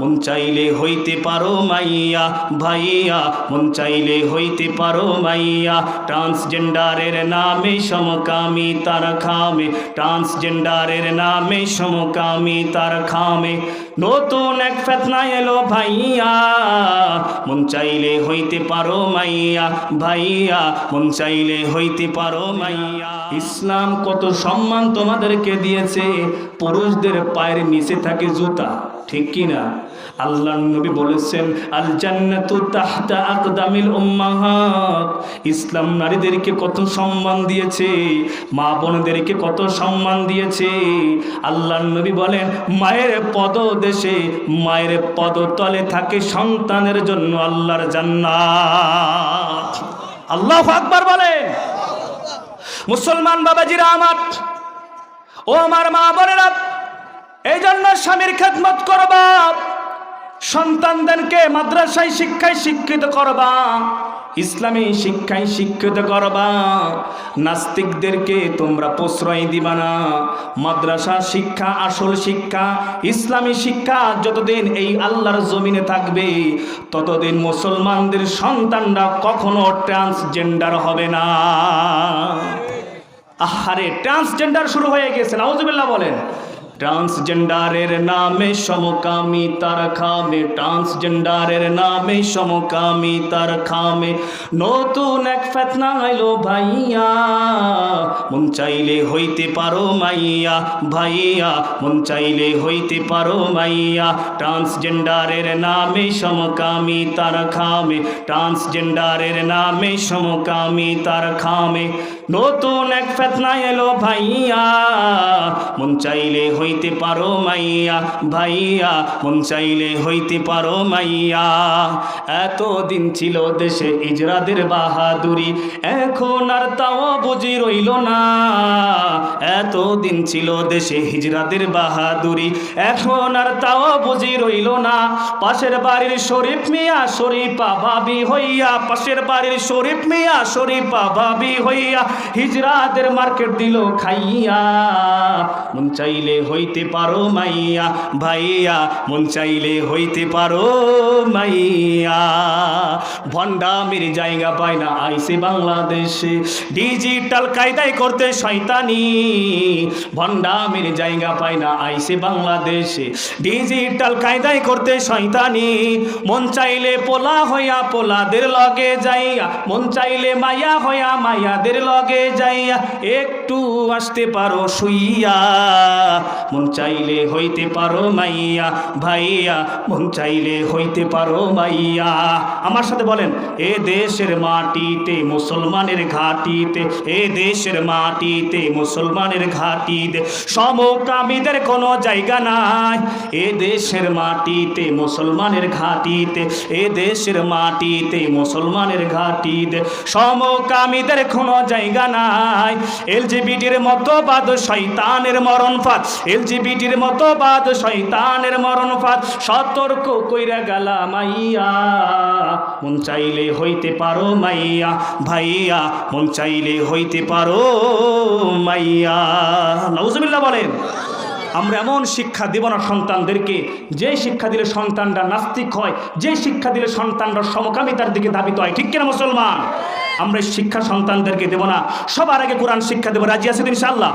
মন চাইলে হইতে পারো মাইয়া, ভাইয়া। মন চাইলে হইতে পারো মাইয়া। ট্রান্সজেন্ডারের নামে সমকামী তার খামে। ট্রান্সজেন্ডারের নামে সমকামী তার খামে। নতুন এক ফেতনা এলো ভাইয়া। মন চাইলে হইতে পারো মাইয়া, ভাইয়া। মন চাইলে হইতে পারো মাইয়া। ইসলাম কত সম্মান তোমাদেরকে দিয়েছে। পুরুষদের পায়ের নিচে থাকে জুতা। ঠিক কি না আল্লাহ নবী বলেছেন আল জান্নাতু ইসলাম নারীদেরকে কত সম্মান দিয়েছে, মা বোনদেরকে কত সম্মান দিয়েছে। আল্লাহ নবী বলেন, মায়ের পদ দেশে মায়ের পদতলে থাকে সন্তানের জন্য আল্লাহর জান্নাত। আল্লাহ আকবার বলেন। মুসলমান বাবাজিরা আমার, ও আমার মা বোনেরা এই জন্য স্বামীর খেদমত করবা। সন্তানদেরকে মাদ্রাসায় শিক্ষায় শিক্ষিত করবা, ইসলামী শিক্ষায় শিক্ষিত করবা। নাস্তিকদেরকে তোমরা প্রশ্রয় দিবা না। মাদ্রাসা শিক্ষা, আসল শিক্ষা, ইসলামী শিক্ষা যতদিন এই আল্লাহর জমিনে থাকবে, ততদিন মুসলমানদের সন্তানরা কখনো ট্রান্সজেন্ডার হবে না। আহারে ট্রান্সজেন্ডার শুরু হয়ে গেছে। নাউজুবিল্লাহ বলেন ট্রান্সজেন্ডারের নামে সমকামী তার খামে। ট্রান্সজেন্ডারের নামে সমকামী তার খামে। নতুন এক ফেতনা এলো ভাইয়া। মন চাইলে হইতে পারো মাইয়া। ভাইয়া, মন চাইলে হইতে পারো মাইয়া। ট্রান্সজেন্ডারের নামে সমকামী তার খামে। ট্রান্সজেন্ডারের নামে সমকামী তার খামে। নতুন এক ফেতনা এলো ভাইয়া। মন চাইলে হইতে পারো মাইয়া, ভাইয়া, মন চাইলে হইতে পারো মাইয়া। এত দিন ছিল দেশে ইজরাদের বাহাদুরি, এখন আর তাও বুঝি রইল না। এত দিন ছিল দেশে হিজরাদের বাহাদুরি, এখন আর তাও বুঝি রইল না। পাশের বাড়ির শরীফ মিয়া, শরীফা ভাবি হইয়া, পাশের বাড়ির শরীফ মিয়া, শরীফা ভাবি হইয়া হিজরাদের মার্কেট দিল খাইয়া। মন চাইলে হইতে পারো মাইয়া, ভাইয়া, মন চাইলে হইতে পারো মাইয়া। ভণ্ডামির জায়গা পায় না, আইসে বাংলাদেশে। ডিজিটাল কায়দায় করতে শয়তানি। ভণ্ডামির জায়গা পায় না, আইসে বাংলাদেশে। ডিজিটাল কায়দায় করতে শয়তানি। মন চাইলে পোলা হইয়া পোলাদের লগে যাইয়া, মন চাইলে মায়া হইয়া মায়াদের লগে যাইয়া, একটু আসতে পারো শুইয়া। মন চাইলে হইতে পারো মাইয়া, ভাইয়া, মন চাইলে হইতে পারো মাইয়া। আমার সাথে বলেন, এ দেশের মাটিতে, মুসলমানের ঘাটিতে, এ দেশের মাটিতে, মুসলমানের ঘাটিতে সমকামীদের কোনো জায়গা নাই। এ দেশের মাটিতে, মুসলমানের ঘাটিতে, এ দেশের মাটিতে, মুসলমানের ঘাটিতে সমকামীদের কোনো জায়গা নাই। এলজিবিটির মতবাদ, শয়তানের মরণ ফাঁদ এলজিবিটির মতবাদ মরণ ফাঁদ সতর্ক কইরা গেলা, মাইয়া। মন চাইলে হইতে পারো, মাইয়া। ভাইয়া, মন চাইলে হইতে পারো, মাইয়া। নজমিল্লা বলেন, আমরা এমন শিক্ষা দেব না সন্তানদেরকে। যে শিক্ষা দিলে সন্তানরা নাস্তিক হয়, যে শিক্ষা দিলে সন্তানরা সমকামিতার দিকে ধাবিত হয়। ঠিক কিনা মুসলমান? আমরা শিক্ষা সন্তানদেরকে দেব না। সবার আগে কোরআন শিক্ষা দেবো। রাজি আছেন ইনশাল্লাহ